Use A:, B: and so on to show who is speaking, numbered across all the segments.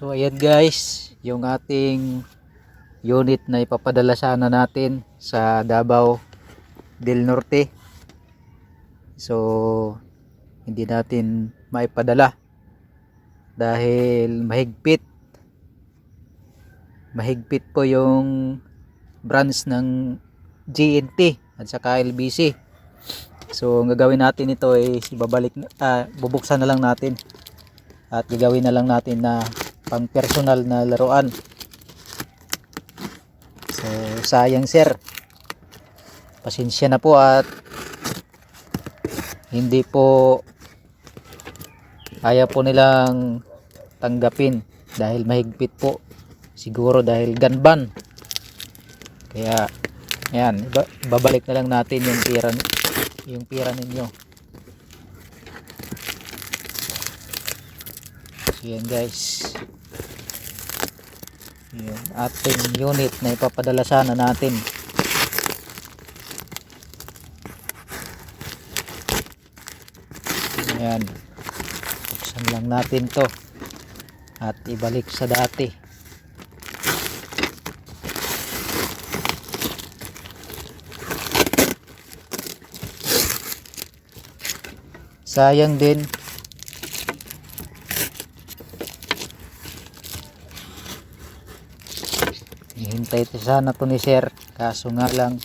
A: So ayan guys, yung ating unit na ipapadala sana natin sa Davao del Norte. So hindi natin maipadala dahil mahigpit. Mahigpit po yung branch ng GNT at saka LBC. So ang gagawin natin ito is ibabalik na- ah, bubuksan na lang natin at gagawin na lang natin na pang personal na laruan. So sayang sir. Pasensya na po at hindi po ayaw po nilang tanggapin dahil mahigpit po siguro dahil ganban kaya iba- babalik na lang natin yung pira yung pira ninyo yan guys. Yung ating unit na ipapadala sana natin. Ayan. Buksan lang natin to. At ibalik sa dati. Sayang din hihintay to sana to ni sir. Kaso nga lang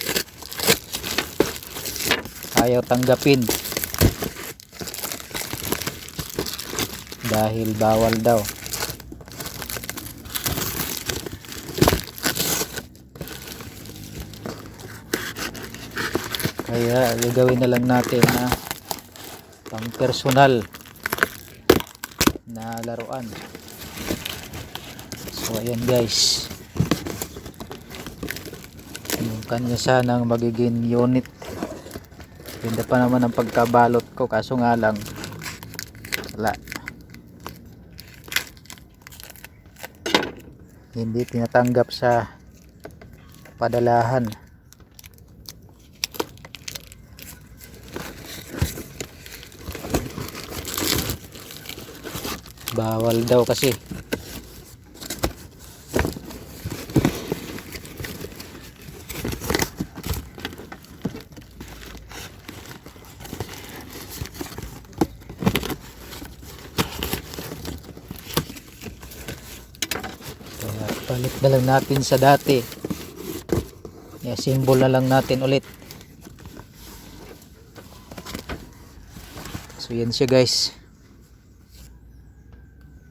A: ayaw tanggapin. Dahil bawal daw. Kaya gagawin na lang natin na pang personal na laruan. So ayan guys kanya sanang magiging unit. Ganda pa naman ang pagkabalot ko kaso nga lang wala. Hindi tinatanggap sa padalahan. Bawal daw kasi balik na lang natin sa dati. Kaya symbol na lang natin ulit. So yan siya guys.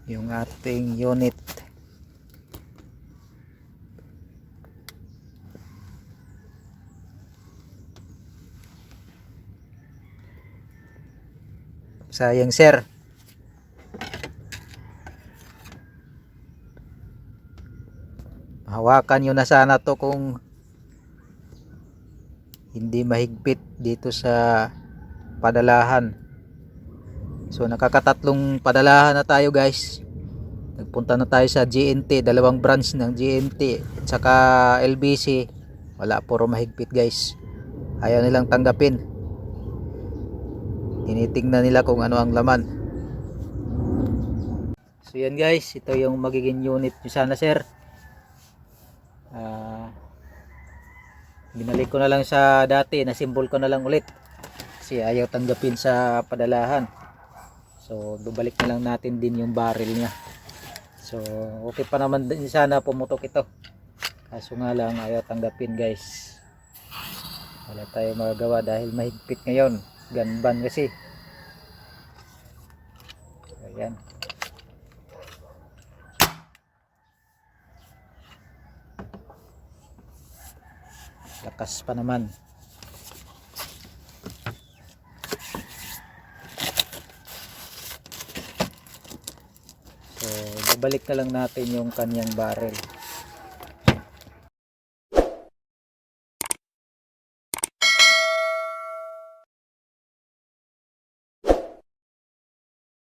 A: Yung ating unit. Sayang sir hawakan nyo na sana to kung hindi mahigpit dito sa padalahan So nakakatatlong padalahan na tayo guys. Nagpunta na tayo sa GNT, dalawang branch ng GNT at saka LBC. Wala puro mahigpit guys. Ayaw nilang tanggapin. Tinitingnan nila kung ano ang laman. So yan guys, ito yung magiging unit nyo sana sir. Ah binalik ko na lang sa dati, na-symbol ko na lang ulit. Kasi ayaw tanggapin sa padalahan. So, babalik na lang natin din yung barrel niya. So, okay pa naman din sana pumutok ito. Kaso nga lang, ayaw tanggapin guys. Wala tayo magagawa dahil mahigpit ngayon. Ganban kasi. Ayan. Lakas pa naman. So, babalik na lang natin yung kanyang barrel.